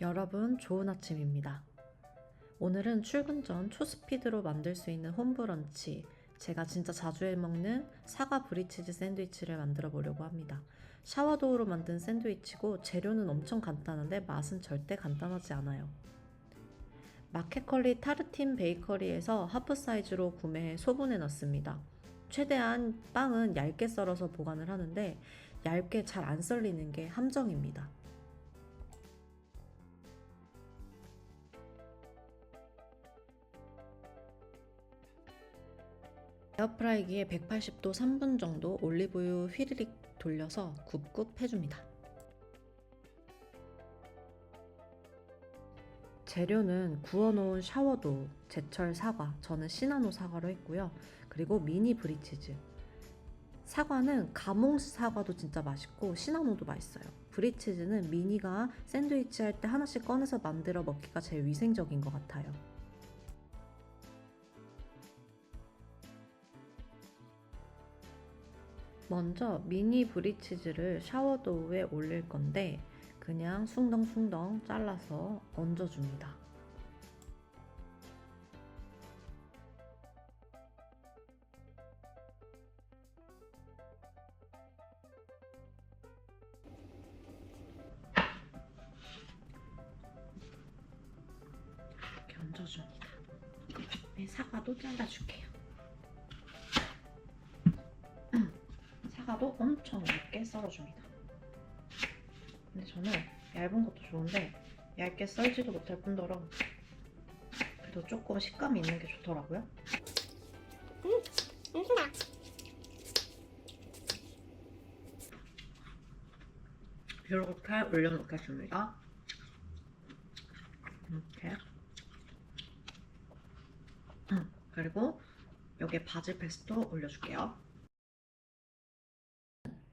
여러분, 좋은 아침입니다. 오늘은 출근 전 초스피드로 만들 수 있는 홈브런치, 제가 진짜 자주 해 먹는 사과 브리치즈 샌드위치를 만들어 보려고 합니다. 샤워도우로 만든 샌드위치고 재료는 엄청 간단한데 맛은 절대 간단하지 않아요. 마켓컬리 타르틴 베이커리에서 하프 사이즈로 구매해 소분해 놨습니다. 최대한 빵은 얇게 썰어서 보관을 하는데 얇게 잘 안 썰리는 게 함정입니다. 에어프라이기에 180도 3분 정도 올리브유 휘리릭 돌려서 굽굽 해줍니다. 재료는 구워놓은 샤워도우, 제철 사과, 저는 시나노 사과로 했고요. 그리고 미니 브리치즈. 사과는 가몽 사과도 진짜 맛있고 시나노도 맛있어요. 브리치즈는 미니가 샌드위치 할 때 하나씩 꺼내서 만들어 먹기가 제일 위생적인 것 같아요. 먼저 미니 브리치즈를 샤워도우에 올릴 건데 그냥 숭덩숭덩 잘라서 얹어줍니다. 이렇게 얹어줍니다. 네, 사과도 잘라줄게요. 사과도 엄청 얇게 썰어줍니다. 근데 저는 얇은 것도 좋은데 얇게 썰지도 못할 뿐더러 그래도 조금 식감이 있는 게 좋더라고요. 음수다. 이렇게 올려놓겠습니다. 이렇게. 음, 그리고 여기에 바질 페스토 올려줄게요.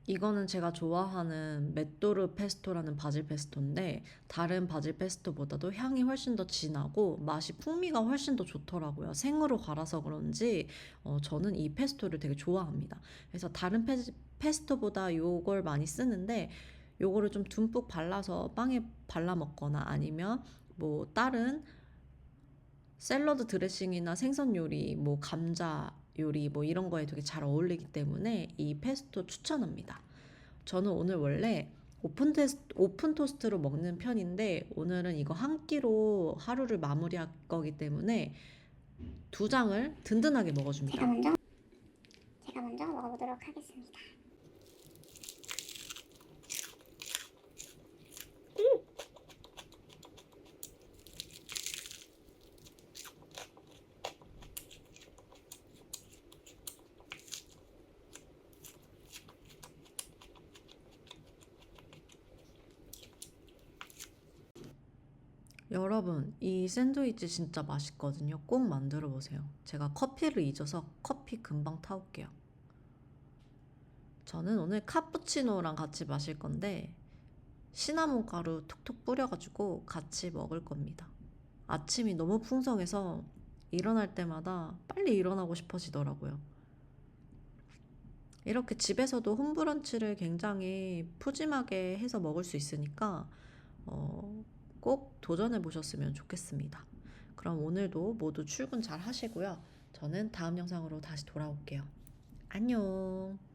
이거는 제가 좋아하는 메토르 페스토라는 바질 페스토인데 다른 바질 페스토보다도 향이 훨씬 더 진하고 맛이 풍미가 훨씬 더 좋더라고요. 생으로 갈아서 그런지 어, 저는 이 페스토를 되게 좋아합니다. 그래서 다른 페, 페스토보다 요걸 많이 쓰는데 요거를 좀 듬뿍 발라서 빵에 발라 먹거나 아니면 뭐 다른 샐러드 드레싱이나 생선 요리, 뭐 감자 요리 뭐 이런 거에 되게 잘 어울리기 때문에 이 페스토 추천합니다. 저는 오늘 원래 오픈 테스트, 오픈 토스트로 먹는 편인데 오늘은 이거 한 끼로 하루를 마무리할 거기 때문에 두 장을 든든하게 먹어줍니다. 제가 먼저 제가 먼저 먹어보도록 하겠습니다. 여러분, 이 샌드위치 진짜 맛있거든요. 꼭 만들어 보세요. 제가 커피를 잊어서 커피 금방 타올게요. 저는 오늘 카푸치노랑 같이 마실 건데 시나몬 가루 톡톡 뿌려가지고 같이 먹을 겁니다. 아침이 너무 풍성해서 일어날 때마다 빨리 일어나고 싶어지더라고요. 이렇게 집에서도 홈브런치를 굉장히 푸짐하게 해서 먹을 수 있으니까 어, 꼭 도전해 보셨으면 좋겠습니다. 그럼 오늘도 모두 출근 잘 하시고요. 저는 다음 영상으로 다시 돌아올게요. 안녕.